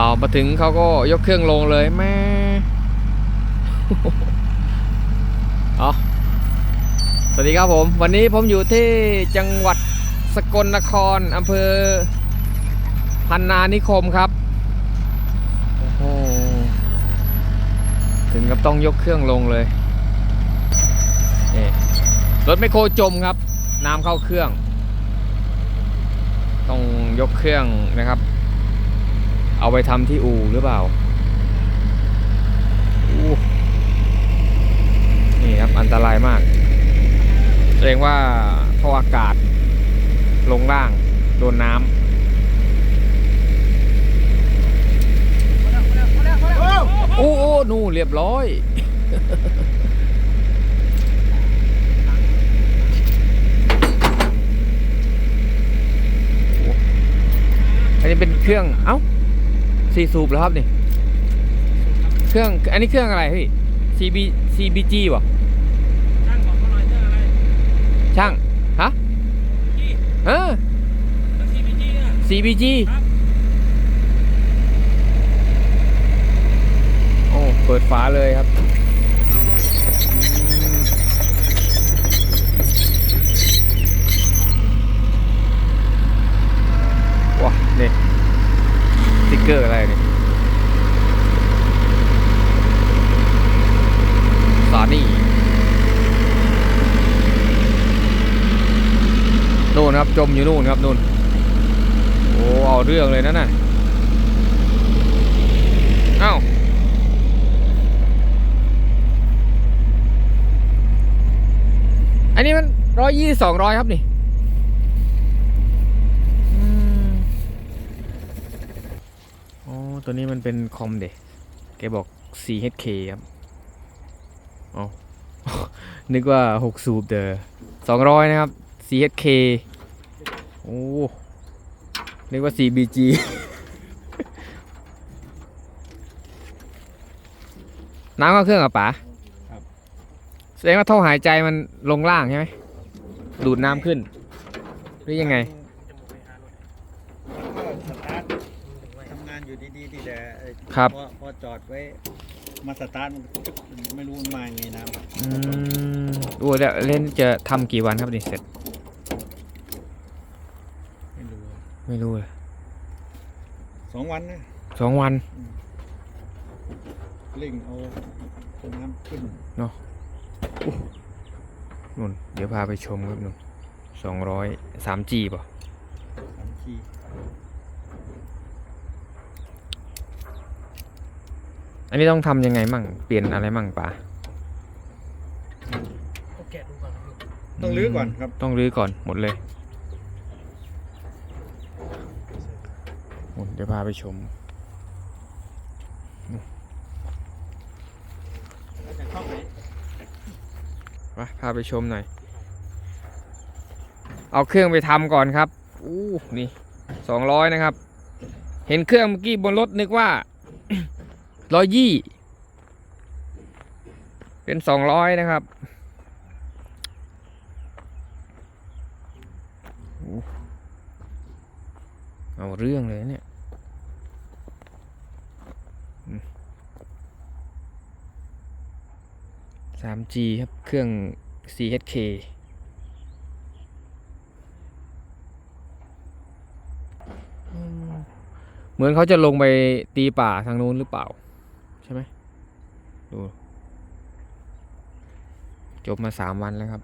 เอามาถึงเขาก็ยกเครื่องลงเลยแม่เอาสวัสดีครับผม วันนี้ผมอยู่ที่จังหวัดสกลนครอำเภอพันนานิคมครับ โอ้โห ถึงกับต้องยกเครื่องลงเลยนี่รถไมโครจมครับ น้ำเข้าเครื่อง ต้องยกเครื่องนะครับ เอาไปทำที่อูหรือเปล่าอนี่ครับอันตรายมากแสดงว่าท่ออากาศลงล่าง โดนน้ำโอ้โอ้นู่เรียบร้อย อันนี้เป็นเครื่อง เอ้า สี่สูบแล้วครับนี่ เครื่อง อันนี้เครื่องอะไรพี่ CB CBG วะช่างบอกเขาหน่อยเรื่องอะไรช่าง ฮะที่เออแล้ว CBG เนี่ย CBG ครับ โอ้ เปิดฝาเลยครับ ไรนี่สานี่นู่นครับจมอยู่นู่นครับนู่นโอ้เอาเรื่องเลยนั่นน่ะเอ้าอันนี้มันร้อยยี่สองร้อยครับนี่อืมอ๋อ ตัวนี้มันเป็นคอมเด็กแกบอก 4HK ครับอ๋อนึกว่า 6 สูบเดอ200นะครับ 4HK โอ้ นึกว่า 4BG น้ำเข้าเครื่องเหรอะป๋าครับแสดงว่าท่อหายใจมันลงล่างใช่ไหมดูดน้ำขึ้น หรือยังไง ก็สตาร์ททำงานอยู่ดีๆที่แต่เอ่อ ครับ พอพอจอดไว้ มาสตาร์ทมันก็ไม่รู้มันมายังไงน้ำอะอืมโอ้เดี๋ยวเล่นจะทำกี่วันครับนี่เสร็จ ไม่รู้ไม่รู้เลยสองวันนะสองวัน เร่งเอาน้ำขึ้นนุ่น เดี๋ยวพาไปชมครับนุ่นสองร้อยสามจีป่ะสามขี อันนี้ต้องทำยังไงมั่ง เปลี่ยนอะไรมั่งป๋าต้องแกะดูก่อนนะครับต้องรื้อก่อนครับ ต้องรื้อก่อนหมดเลยนุ่นเดี๋ยวพาไปชมแล้วจะเข้าไปมาพาไปชมหน่อย เอาเครื่องไปทำก่อนครับ อู้ นี่สองร้อยนะครับ เห็นเครื่องเมื่อกี้บนรถนึกว่า ร้อยยี่ เป็นสองร้อยนะครับ เอาเรื่องเลยเนี่ยสามจีครับ เครื่อง CHK เหมือนเขาจะลงไปตีป่าทางนู้นหรือเปล่า ช่ไหมดู จบมาสามวันแล้วครับ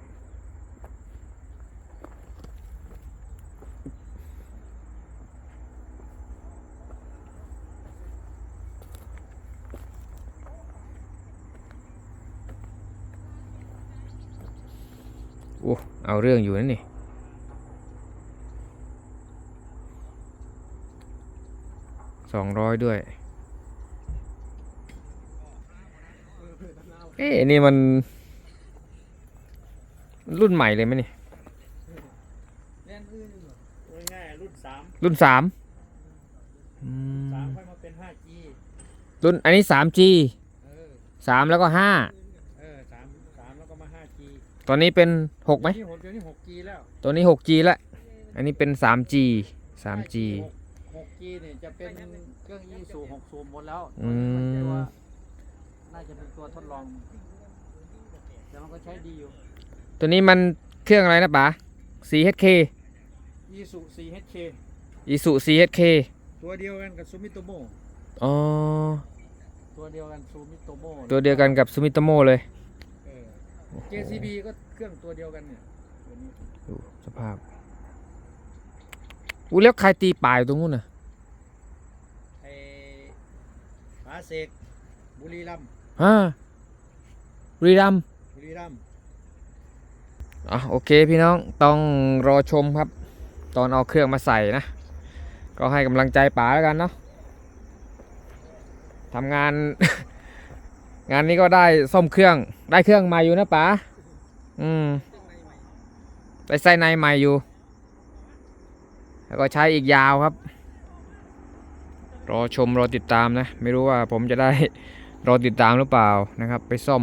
โอ้ เอาเรื่องอยู่นั่นนี่สองร้อยด้วย เอ๊ะนี่มัน รุ่นใหม่เลยไหมนี่ง่ายๆรุ่นสามรุ่นสามอืสามมค่อยมาเป็น 5G รุ่นอันนี้ 3G เออ3แล้วก็เออสามสามแล้วก็มา 5G 5ตอนนี้เป็น6ไหม นี่หกเดี๋ยวนี้ 6G แล้ว ตัวนี้ 6G แล้วอันนี้เป็น 3G 3G หกกี้เนี่ยจะเป็นเครื่องยีสูหกสูบหมดแล้วอืมตัว น่าจะเป็นตัวทดลอง แต่มันก็ใช้ดีอยู่ตัวนี้มันเครื่องอะไรนะป๋า 4HK ยีสู 4HK อีสุ 4HK ตัวเดียวกันกับซูมิโตโมอ๋อ ตัวเดียวกันซูมิโตโมตัวเดียวกันกับซูมิโตโมเลย เออ JCB ก็เครื่องตัวเดียวกันเนี่ยตัวนี้ดูสภาพอู้แล้วใครตีป่ายตรงนู้นน่ะไอ้ผาเสกบุรีรัมย์ ฮะบุรีรัมย์บุรีรัมย์อะโอเคพี่น้องต้องรอชมครับ ตอนเอาเครื่องมาใส่นะ ก็ให้กำลังใจป๋าแล้วกันเนาะทำงาน งานนี้ก็ได้ซ่อมเครื่องได้เครื่องใหม่อยู่นะป๋าอืมได้ใส่ในใหม่อยู่ แล้วก็ใช้อีกยาวครับ รอชมรอติดตามนะ ไม่รู้ว่าผมจะได้ รอติดตามหรือเปล่านะครับ ไปซ่อม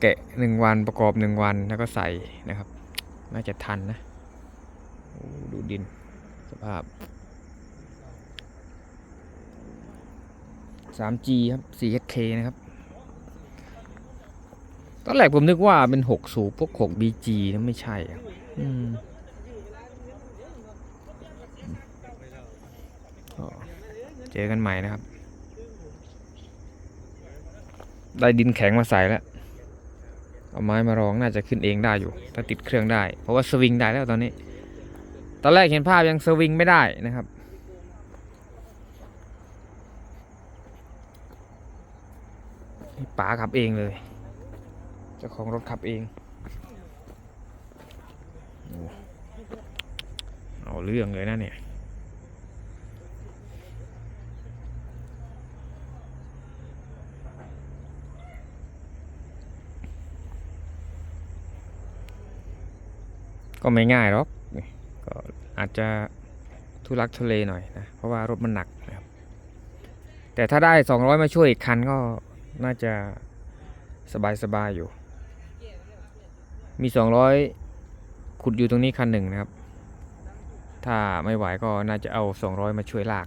แกะหนึ่งวันประกอบหนึ่งวันแล้วก็ใส่นะครับ น่าจะทันนะดูดินสภาพ 3G ครับ 4HK นะครับ ตอนแรกผมนึกว่าเป็น 6 สูบพวก 6 BG นะไม่ใช่อะอืมเจอกันใหม่นะครับ ได้ดินแข็งมาใส่แล้ว เอาไม้มารองน่าจะขึ้นเองได้อยู่ ถ้าติดเครื่องได้ เพราะว่าสวิงได้แล้วตอนนี้ ตอนแรกเห็นภาพยังสวิงไม่ได้นะครับ ป๋าขับเองเลย เจ้าของรถขับเอง เอาเรื่องเลยนะเนี่ย ก็ไม่ง่ายหรอกก็อาจจะทุลักทุเลหน่อยนะเพราะว่ารถมันหนักนะครับแต่ถ้าได้ 200 มาช่วยอีกคันก็น่าจะสบายๆอยู่ มี 200 ขุดอยู่ตรงนี้คันหนึ่งนะครับ ถ้าไม่ไหวก็น่าจะเอา 200 มาช่วยลาก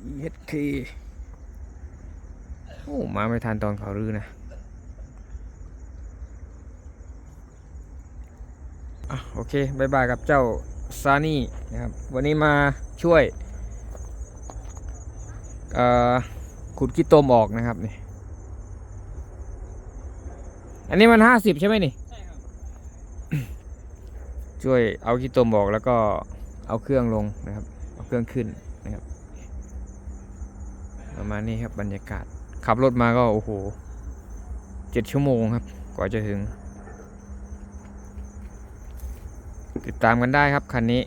CHK โอ้มาไม่ทันตอนเขารื้อนะอะโอเคบายบายกับเจ้าซานี่นะครับ วันนี้มาช่วยเอ่อขุดขี้ตมออกนะครับนี่ อันนี้มันห้าสิบใช่ไหมนี่ ใช่ครับ ช่วยเอาขี้ตมออกแล้วก็เอาเครื่องลงนะครับ เอาเครื่องขึ้นนะครับ ประมาณนี้ครับบรรยากาศ ขับรถมาก็โอ้โหเจ็ดชั่วโมงครับ กว่าจะถึง ติดตามกันได้ครับคันนี้